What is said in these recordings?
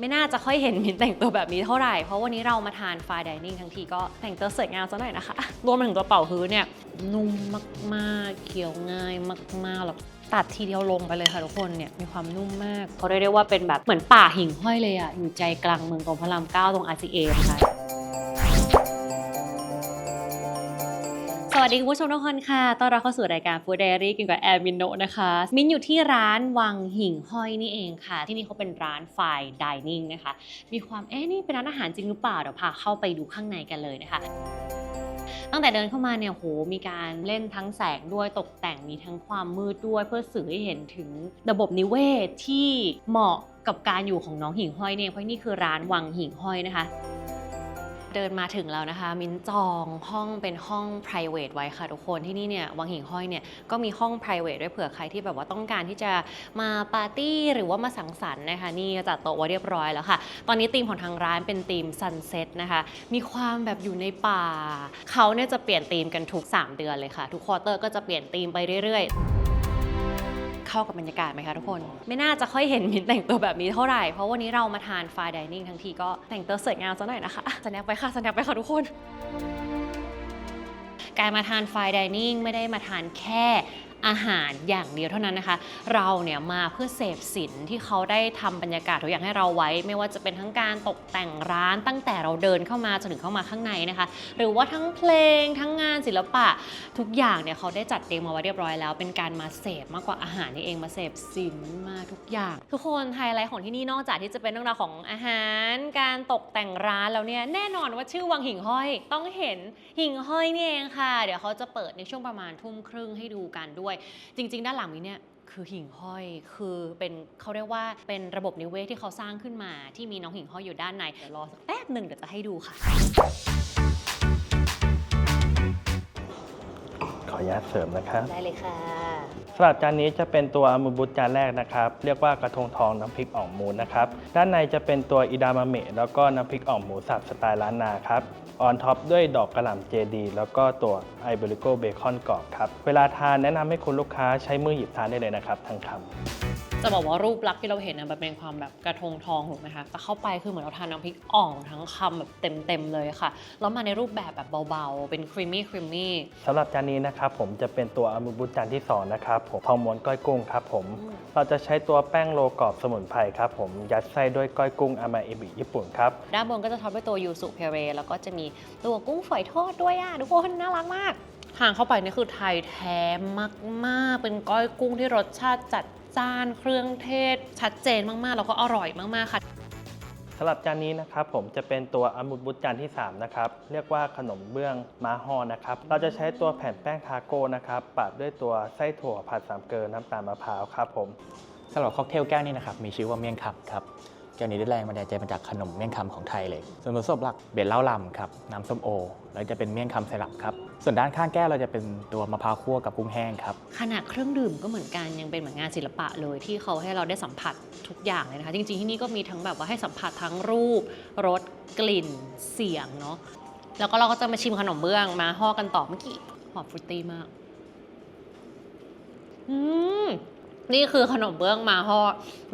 ไม่น่าจะค่อยเห็นมินแต่งตัวแบบนี้เท่าไหร่ เพราะวันนี้เรามาทานฟายดิเนิ่งทั้งทีก็แต่งตัวสวยงามซะหน่อยนะคะ รวมไปถึงตัวเป่าฮื้อเนี่ย นุ่มมากๆเคี้ยวง่ายมากๆแล้วตัดทีเดียวลงไปเลยค่ะทุกคนเนี่ยมีความนุ่มมากเขาเรียกได้ว่าเป็นแบบเหมือนป่าหิ่งห้อยเลยอะอยู่ใจกลางเมืองตรงพระรามเก้าตรง RCA นะคะ วัสดีคุณผู้ชมทุกคนค่ะ ต้อนรับเข้าสู่รายการ Food Diary กินกับแอร์มินโนนะคะ มินอยู่ที่ร้านวังหิ่งห้อยนี่เองค่ะ ที่นี่เขาเป็นร้านไฟดิเนิ่งนะคะ มีความเอ๊ะนี่เป็นร้านอาหารจริงหรือเปล่า เดี๋ยวพาเข้าไปดูข้างในกันเลยนะคะตั้งแต่เดินเข้ามาเนี่ยโหมีการเล่นทั้งแสงด้วยตกแต่งมีทั้งความมืดด้วย เพื่อสื่อให้เห็นถึงระบบนิเวศที่เหมาะกับการอยู่ของน้องหิ่งห้อยเนี่ยเพราะนี่คือร้านวังหิ่งห้อยนะคะ เดินมาถึงแล้วนะคะ มินจองห้องเป็นห้อง private ไว้ค่ะทุกคนที่นี่เนี่ยวังหิ่งห้อยเนี่ยก็มีห้อง private ด้วยเผื่อใครที่แบบว่าต้องการที่จะมาปาร์ตี้หรือว่ามาสังสรรค์นะคะนี่จัดโต๊ะไว้เรียบร้อยแล้วค่ะ ตอนนี้ธีมของทางร้านเป็นธีม sunset นะคะมีความแบบอยู่ในป่า เขาเนี่ยจะเปลี่ยนธีมกันทุก 3 เดือนเลยค่ะ ทุกควอเตอร์ก็จะเปลี่ยนธีมไปเรื่อย ๆ เข้ากับบรรยากาศไหมคะทุกคน ไม่น่าจะค่อยเห็นมินแต่งตัวแบบนี้เท่าไหร่ เพราะวันนี้เรามาทานฟาดิเนิ่งทั้งทีก็แต่งตัวสวยงามซะหน่อยนะคะสแนปไปค่ะสแนปไปค่ะทุกคนการมาทานไฟดิเนิ่งไม่ได้มาทานแค่ อาหารอย่างเดียวเท่านั้นนะคะ เราเนี่ยมาเพื่อเสพสินที่เขาได้ทำบรรยากาศทุกอย่างให้เราไว้ ไม่ว่าจะเป็นทั้งการตกแต่งร้านตั้งแต่เราเดินเข้ามาจนถึงเข้ามาข้างในนะคะ หรือว่าทั้งเพลงทั้งงานศิลปะ ทุกอย่างเนี่ยเขาได้จัดเตรียมมาไว้เรียบร้อยแล้ว เป็นการมาเสพมากกว่าอาหารนี่เองมาเสพสินมาทุกอย่าง ทุกคนไฮไลท์ของที่นี่นอกจากที่จะเป็นเรื่องราวของอาหาร การตกแต่งร้านแล้วเนี่ยแน่นอนว่าชื่อวังหิ่งห้อยต้องเห็นหิ่งห้อยนี่เองค่ะ เดี๋ยวเขาจะเปิดในช่วงประมาณทุ่มครึ่งให้ดูกันด้วยจริง ๆ ด้านหลังนี้เนี่ยคือหิ่งห้อยคือเป็นเขาเรียกว่าเป็นระบบนิเวศที่เขาสร้างขึ้นมา ที่มีน้องหิ่งห้อยอยู่ด้านในเดี๋ยวรอสักแป๊บหนึ่งเดี๋ยวจะให้ดูค่ะ ขออนุญาตเสริมนะครับ ได้เลยค่ะ สำหรับจานนี้จะเป็นตัวอามูบุตจานแรกนะครับ เรียกว่ากระทงทองน้ำพริกอ่องหมูนะครับ ด้านในจะเป็นตัวอิดามาเมะแล้วก็น้ำพริกอ่องหมูสับสไตล์ล้านนาครับ ออนท็อปด้วยดอกกระหล่ำเจดี แล้วก็ตัวไอเบริโกเบคอนกรอบครับ เวลาทานแนะนำให้คุณลูกค้าใช้มือหยิบทานได้เลยนะครับทั้งคำ จะบอกว่ารูปลักษณ์ที่เราเห็นนะมันเป็นความแบบกระทงทองถูกไหมคะแต่เข้าไปคือเหมือนเราทานน้ำพริกอ่องทั้งคำแบบเต็มๆเลยค่ะ แล้วมาในรูปแบบแบบเบาๆ เป็นครีมมี่ครีมมี่สำหรับจานนี้นะครับผมจะเป็นตัวอามูบุตจานที่สองนะครับผมทองม้วนก้อยกุ้งครับผมอืมเราจะใช้ตัวแป้งโลกรอบสมุนไพรครับผม ยัดไส้ด้วยก้อยกุ้งอามาเอบิญี่ปุ่นครับ ด้านบนก็จะท็อปด้วยตัวยูสุเพเร แล้วก็จะมีตัวกุ้งฝอยทอดด้วยอะทุกคนน่ารักมากทานเข้าไปนี่คือไทยแท้มากๆ เป็นก้อยกุ้งที่รสชาติจัด จ้านเครื่องเทศชัดเจนมากๆ แล้วก็อร่อยมากๆค่ะ สำหรับจานนี้นะครับผมจะเป็นตัวอามุดบุตจานที่ 3 นะครับ เรียกว่าขนมเบื้องม้าฮอนะครับ เราจะใช้ตัวแผ่นแป้งทาโก้นะครับปาดด้วยตัวไส้ถั่วผัดสามเกลือน้ำตาลมะพร้าวครับผม สำหรับค็อกเทลแก้วนี้นะครับ มีชื่อว่าเมี่ยงคำครับ แก้วนี้ได้แรงบันดาลใจมาจากขนมเมี่ยงคำของไทยเลย ส่วนผสมหลักเบ็ดเหล้าลำครับน้ำส้มโอ แล้วจะเป็นเมี่ยงคำไซรัปครับส่วนด้านข้างแก้วเราจะเป็นตัวมะพร้าวคั่วกับกุ้งแห้งครับขนาดเครื่องดื่มก็เหมือนกันยังเป็นเหมือนงานศิลปะเลยที่เขาให้เราได้สัมผัสทุกอย่างเลยนะคะ จริงๆที่นี่ก็มีทั้งแบบว่าให้สัมผัสทั้งรูปรสกลิ่นเสียงเนาะแล้วก็เราก็จะมาชิมขนมเบื้องมาห่อกันต่อเมื่อกี้หอมฟรุตตี้มากอืม นี่คือขนมเบื้องมาห่อ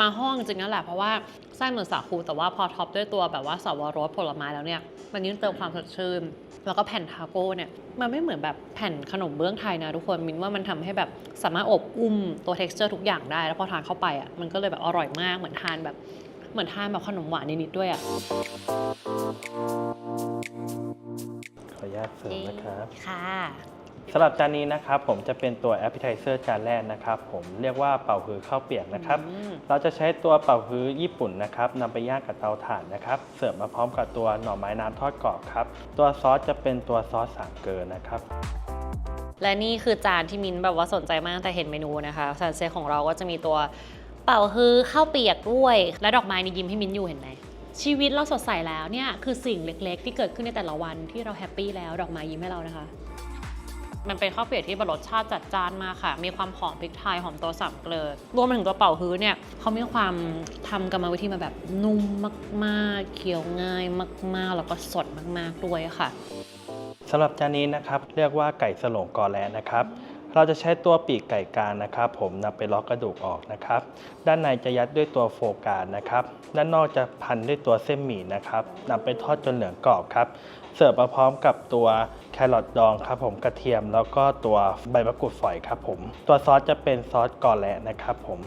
มาห่อจริงๆนั่นแหละเพราะว่าไส้เหมือนสาคูแต่ว่าพอท็อปด้วยตัวแบบว่าสาวรสผลไม้แล้วเนี่ย มันยิ่งเติมความสดชื่น แล้วก็แผ่นทาโก้เนี่ย มันไม่เหมือนแบบแผ่นขนมเบื้องไทยนะทุกคนมินว่ามันทำให้แบบสามารถอบอุ้มตัว t e x t อร์ทุกอย่างได้ แล้วพอทานเข้าไปอะมันก็เลยแบบอร่อยมากเหมือนทานแบบเหมือนทานแบบขนมหวานนิดๆด้วยอะขออนุญาตเสริมนะครับค่ะ สำหรับจานนี้นะครับผมจะเป็นตัวแอปเปิลไทเซอร์จานแรกนะครับผมเรียกว่าเป่าฮือข้าวเปียกนะครับ อืม เราจะใช้ตัวเป่าฮื้อญี่ปุ่นนะครับนำไปย่างกับเตาถ่านนะครับเสิร์ฟมาพร้อมกับตัวหน่อไม้น้ำทอดกรอบครับตัวซอสจะเป็นตัวซอสสามเกลือนะครับ และนี่คือจานที่มินแบบว่าสนใจมากแต่เห็นเมนูนะคะซันเซ็ตของเราก็จะมีตัวเป่าฮือข้าวเปียกด้วย และดอกไม้นี่ยิ้มให้มินอยู่เห็นไหมชีวิตเราสดใสแล้วเนี่ยคือสิ่งเล็กๆ ที่เกิดขึ้นในแต่ละวันที่เราแฮปปี้แล้วดอกไม้ยิ้มให้เรานะคะ มันเป็นข้าวเปียกที่รสชาติจัดจ้านมากค่ะ มีความหอมพริกไทยหอมตัวสามเกลือรวมไปถึงตัวเป่าฮื้อเนี่ยเขามีความทำกรรมวิธีมาแบบนุ่มมากๆเคี้ยวง่ายมาก ๆ แล้วก็สดมาก ๆ ด้วยค่ะสำหรับจานนี้นะครับเรียกว่าไก่สโลงกอแลนะครับเราจะใช้ตัวปีกไก่กลางนะครับ ผมนำไปล็อกกระดูกออกนะครับ ด้านในจะยัดด้วยตัวโฟกานะครับ ด้านนอกจะพันด้วยตัวเส้นหมี่นะครับนำไปทอดจนเหลืองกรอบครับ เสิร์ฟมาพร้อมกับตัว แครอทดองครับผมกระเทียมแล้วก็ตัวใบมะกรูดฝอยครับผม ตัวซอสจะเป็นซอสกอแลนะครับผม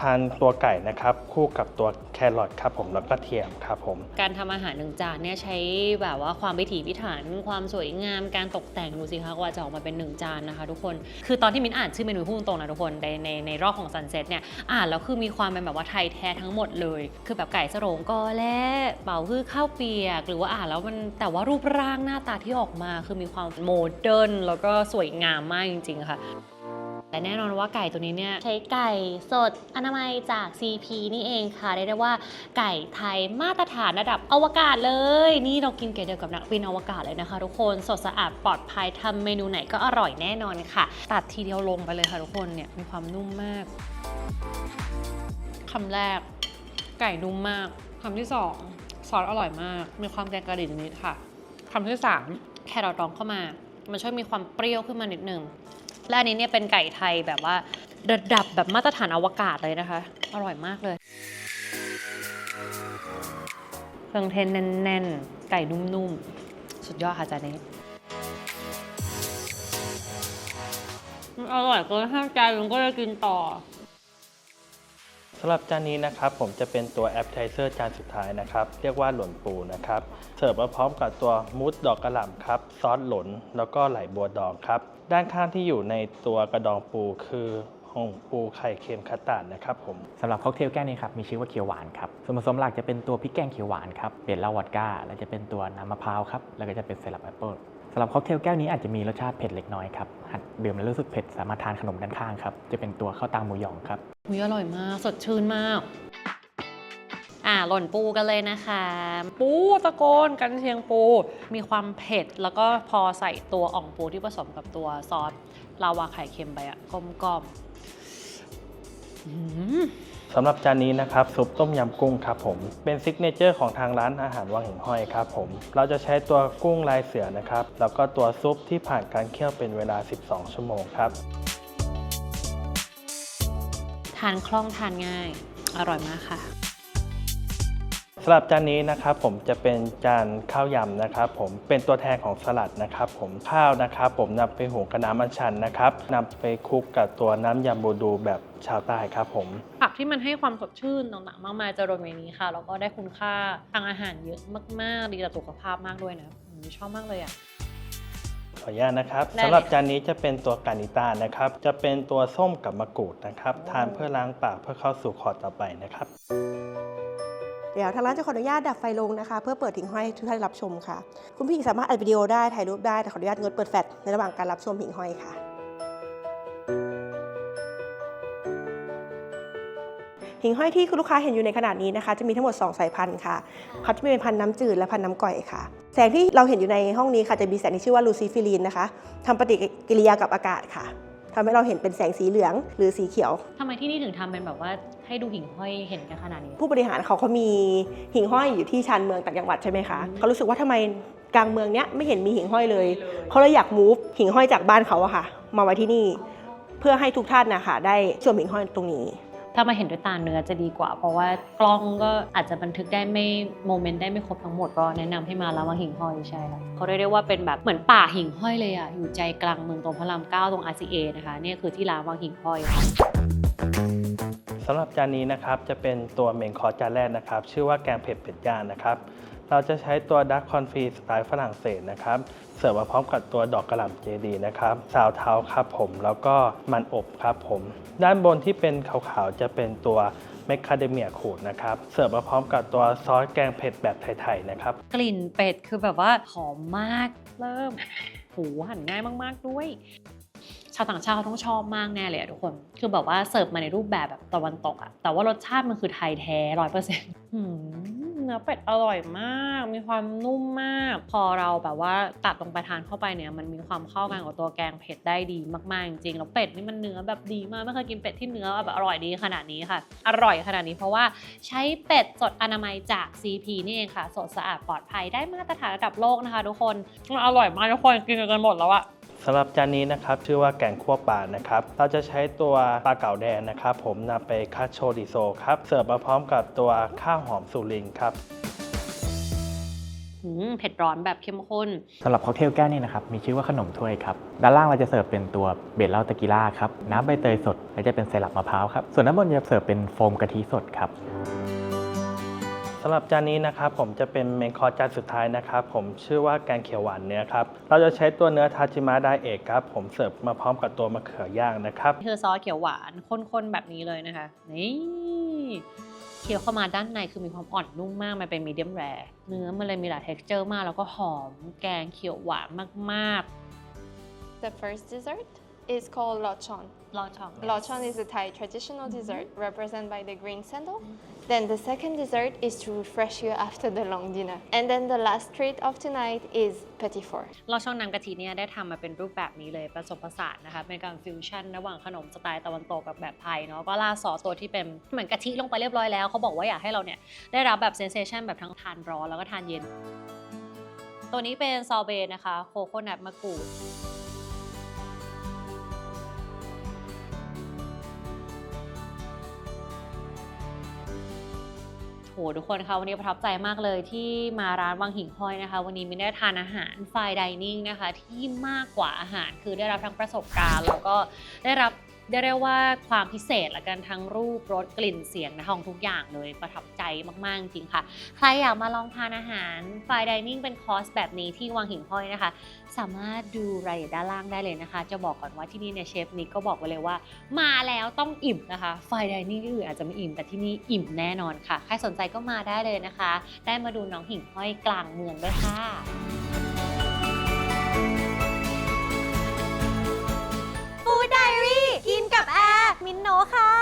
ทานตัวไก่นะครับคู่กับตัวแครอทครับผมแล้วก็เทียมครับผม การทำอาหารหนึ่งจานเนี่ยใช้แบบว่าความพิถีพิถันความสวยงามการตกแต่งดูสิคะกว่าจะออกมาเป็นหนึ่งจานนะคะ ทุกคนคือตอนที่มิ้นอ่านชื่อเมนูพูดตรงๆนะทุกคนในในในรอบของซันเซ็ตเนี่ยอ่านแล้วคือมีความเป็นแบบว่าไทยแท้ทั้งหมดเลย คือแบบไก่สโรงกอและเป่าคือข้าวเปียก หรือว่าอ่านแล้วมันแต่ว่ารูปร่างหน้าตาที่ออกมาคือมีความโมเดิร์นแล้วก็สวยงามมากจริง ๆ ค่ะ แต่แน่นอนว่าไก่ตัวนี้เนี่ย ใช้ไก่สดอนามัยจาก CP นี่เองค่ะได้ได้ว่าไก่ไทยมาตรฐานระดับอวกาศเลย นี่เรากินไก่เดียวกับนักบินอวกาศเลยนะคะ ทุกคนสดสะอาดปลอดภัยทำเมนูไหนก็อร่อยแน่นอนค่ะ ตัดทีเดียวลงไปเลยค่ะทุกคนเนี่ยมีความนุ่มมากคำแรก ไก่นุ่มมากคำที่สองซอสอร่อยมาก มีความแกงกะหรี่นิดค่ะคำที่สาม แครอทดองเข้ามา มันช่วยมีความเปรี้ยวขึ้นมานิดนึง และอันนี้เนี่ยเป็นไก่ไทยแบบว่าระดับแบบมาตรฐานอวกาศเลยนะคะ อร่อยมากเลย เครื่องเทศแน่นๆ ไก่นุ่มๆ สุดยอดค่ะจานนี้อร่อยเกินห้ามใจมันก็จะกินต่อำหรับจานนี้นะครับผมจะเป็นตัวแอปไทเซอร์จานสุดท้ายนะครับเรียกว่าหล่นปูนะครับเสิร์ฟมาพร้อมกับตัวมูสดอกกระหล่ำครับซอสหล่นแล้วก็ไหลบัวดองครับด้านข้างที่อยู่ในตัวกระดองปูคือห่งปูไข่เค็มคัตาร์ดนะครับผมสำหรับค็อกเทลแก้วนี้ครับมีชื่อว่าเขียวหวานครับส่วนผสมหลักจะเป็นตัวพริกแกงเขียวหวานครับเบสเหล้าวอดก้า แล้วจะเป็นตัวน้ำมะพร้าวครับแล้วก็จะเป็นไซรัปแอปเปิล สำหรับค็อกเทลแก้วนี้อาจจะมีรสชาติเผ็ดเล็กน้อยครับหากดื่มแล้วรู้สึกเผ็ดสามารถทานขนมด้านข้างครับจะเป็นตัวข้าวตังหมูหยองครับหุยอร่อยมาก สดชื่นมาก อ่าหล่นปูกันเลยนะคะ ปูตะโกนกันเชียงปู มีความเผ็ด แล้วก็พอใส่ตัวอ่องปูที่ผสมกับตัวซอสลาวาไข่เค็มไปอะกลมกล่อมๆอืม สำหรับจานนี้นะครับซุปต้มยำกุ้งครับผมเป็นซิกเนเจอร์ของทางร้านอาหารวังหินห้อยครับผมเราจะใช้ตัวกุ้งลายเสือนะครับแล้วก็ตัวซุปที่ผ่านการเคี่ยวเป็นเวลา 12 ชั่วโมงครับทานคล่องทานง่าย อร่อยมากค่ะ สำหรับจานนี้นะครับผมจะเป็นจานข้าวยำนะครับ ผมเป็นตัวแทนของสลัดนะครับ ผมข้าวนะครับ ผมนำไปหุงกับน้ำมันชันนะครับนำไปคลุกกับตัวน้ำยำบูดูแบบชาวใต้ครับผมผักที่มันให้ความสดชื่นต่างๆ มากมายจะรวมในนี้ค่ะแล้วก็ได้คุณค่าทางอาหารเยอะมากๆดีต่อสุขภาพมากด้วยนะอืมชอบมากเลยอะขออนุญาตนะครับได้เลยสำหรับจานนี้จะเป็นตัวกานิต้านะครับ จะเป็นตัวส้มกับมะกรูดนะครับ ทานเพื่อล้างปากเพื่อเข้าสู่คอร์สต่อไปนะครับ เดี๋ยวทางร้านจะขออนุญาตดับไฟลงนะคะ เพื่อเปิดทิ้งห้อยทุกท่านรับชมค่ะ คุณผู้หญิงสามารถอัดวิดีโอได้ถ่ายรูปได้แต่ขออนุญาตงดเปิดแฟลชในระหว่างการรับชมหิ่งห้อยค่ะหิ่งห้อยที่คุณลูกค้าเห็นอยู่ในขณะนี้นะคะ จะมีทั้งหมด 2 สายพันธุ์ค่ะเขาจะมีเป็นพันธุ์น้ำจืดและพันธุ์น้ำก่อยค่ะ แสงที่เราเห็นอยู่ในห้องนี้ค่ะจะมีแสงที่ชื่อว่าลูซิฟิลีนนะคะทำปฏิกิริยากับอากาศค่ะ ทำให้เราเห็นเป็นแสงสีเหลืองหรือสีเขียวทำไมที่นี่ถึงทำเป็นแบบว่าให้ดูหิ่งห้อยเห็นกันขนาดนี้ ผู้บริหารเขาเขามีหิ่งห้อยอยู่ที่ชานเมืองต่างจังหวัดใช่ไหมคะเขารู้สึกว่าทำไมกลางเมืองเนี้ยไม่เห็นมีหิ่งห้อยเลยเขาเลยอยากมูฟหิ่งห้อยจากบ้านเขาอะค่ะ มาไว้ที่นี่ เพื่อให้ทุกท่านนะคะได้ชมหิ่งห้อยตรงนี้ ถ้ามาเห็นด้วยตาเนื้อจะดีกว่า เพราะว่ากล้องก็อาจจะบันทึกได้ไม่โมเมนต์ได้ไม่ครบทั้งหมดก็แนะนำให้มาแล้ววังหิ่งห้อยใช่แล้วเขาเรียกได้ว่าเป็นแบบเหมือนป่าหิ่งห้อยเลยอะอยู่ใจกลางเมืองตรงพระรามเก้าตรง RCA นะคะเนี่ยคือที่ร้านวังหิ่งห้อยค่ะ สำหรับจานนี้นะครับจะเป็นตัวเมนคอร์สจานแรกนะครับ ชื่อว่าแกงเผ็ดเป็ดย่างนะครับ เราจะใช้ตัวดักคอนฟีสไตล์ฝรั่งเศสนะครับ เสิร์ฟมาพร้อมกับตัวดอกกระหล่ำเจดีนะครับซาวเท้าครับผมแล้วก็มันอบครับผม ด้านบนที่เป็นขาวๆจะเป็นตัวแมคคาเดเมียขูดนะครับ เสิร์ฟมาพร้อมกับตัวซอสแกงเผ็ดแบบไทยๆนะครับ กลิ่นเป็ดคือแบบว่าหอมมากเริ่มหูหันง่ายมาก ๆ ด้วย ชาวต่างชาติเขาต้องชอบมากแน่เลยอะทุกคน คือแบบว่าเสิร์ฟมาในรูปแบบแบบตะวันตกอะแต่ว่ารสชาติมันคือไทยแท้ร้อยเปอร์เซ็นต์เนื้อเป็ดอร่อยมาก มีความนุ่มมาก พอเราแบบว่าตัดลงไปทานเข้าไปเนี่ย มันมีความเข้ากันกับตัวแกงเผ็ดได้ดีมากๆจริงๆแล้วเป็ดนี่มันเนื้อแบบดีมากไม่เคยกินเป็ดที่เนื้อแบบอร่อยดีขนาดนี้ค่ะ อร่อยขนาดนี้เพราะว่าใช้เป็ดสดอนามัยจาก CP นี่เองค่ะ สดสะอาดปลอดภัยได้มาตรฐานระดับโลกนะคะ ทุกคนอร่อยมากทุกคนกินกันหมดแล้วอะ สำหรับจานนี้นะครับชื่อว่าแกงคั่วปลานะครับเราจะใช้ตัวปลาเก๋าแดงนะครับผมนำไปคัดโชดิโซครับเสิร์ฟมาพร้อมกับตัวข้าวหอมสุรินทร์ครับอืมเผ็ดร้อนแบบเข้มข้น สำหรับค็อกเทลแก้วนี้นะครับ มีชื่อว่าขนมถ้วยครับ ด้านล่างเราจะเสิร์ฟเป็นตัวเบดเหล้าตะกิล่าครับ น้ำใบเตยสด และจะเป็นไซรัปมะพร้าวครับ ส่วนด้านบนจะเสิร์ฟเป็นโฟมกะทิสดครับ สำหรับจานนี้นะครับผมจะเป็นเมนคอร์สจานสุดท้ายนะครับผมชื่อว่าแกงเขียวหวานเนื้อครับเราจะใช้ตัวเนื้อทาจิมะไดเอกครับผมเสิร์ฟมาพร้อมกับตัวมะเขือย่างนะครับ คือซอสเขียวหวานข้นๆแบบนี้เลยนะคะนี่เคี้ยวเข้ามาด้านในคือมีความอ่อนนุ่มมากมันเป็นมีเดียมแรร์เนื้อมันเลยมีหลาย texture มากแล้วก็หอมแกงเขียวหวานมาก The first dessert is called lochon. ๆรอช่อง Lochon is a Thai traditional dessert represented by the green sandal. Then the second dessert is to refresh you after the long dinner. And then the last treat of tonight is petit four. เราช่องน้ำกะทิเนี่ยได้ทำมาเป็นรูปแบบนี้เลยผสมผสานนะคะเป็นการฟิวชั่นระหว่างขนมสไตล์ตะวันตกกับแบบไทยเนาะก็ราซอสตัวที่เป็นเหมือนกะทิลงไปเรียบร้อยแล้วเขาบอกว่าอยากให้เราเนี่ยได้รับแบบเซนเซชันแบบทั้งทานร้อนแล้วก็ทานเย็น ตัวนี้เป็นซอเบนะคะโคโคนัทมะกรูด โหทุกคนคะวันนี้ประทับใจมากเลยที่มาร้านวังหิ่งห้อยนะคะ วันนี้มินได้ทานอาหารไฟดิเนิ่งนะคะ ที่มากกว่าอาหารคือได้รับทั้งประสบการณ์ แล้วก็ได้รับ ได้เรียกว่าความพิเศษละกันทั้งรูปรสกลิ่นเสียงนะคะของทุกอย่างเลยประทับใจมากๆจริงค่ะ ใครอยากมาลองทานอาหารไฟดิเนิ่งเป็นคอร์สแบบนี้ที่วังหิ่งห้อยนะคะ สามารถดูรายละเอียดด้านล่างได้เลยนะคะ จะบอกก่อนว่าที่นี่เนี่ยเชฟนิกก็บอกไว้เลยว่า มาแล้วต้องอิ่มนะคะไฟดิเนิ่งที่อื่นอาจจะไม่อิ่ม แต่ที่นี่อิ่มแน่นอนค่ะ ใครสนใจก็มาได้เลยนะคะ ได้มาดูน้องหิ่งห้อยกลางเมืองด้วยค่ะ ค่ะ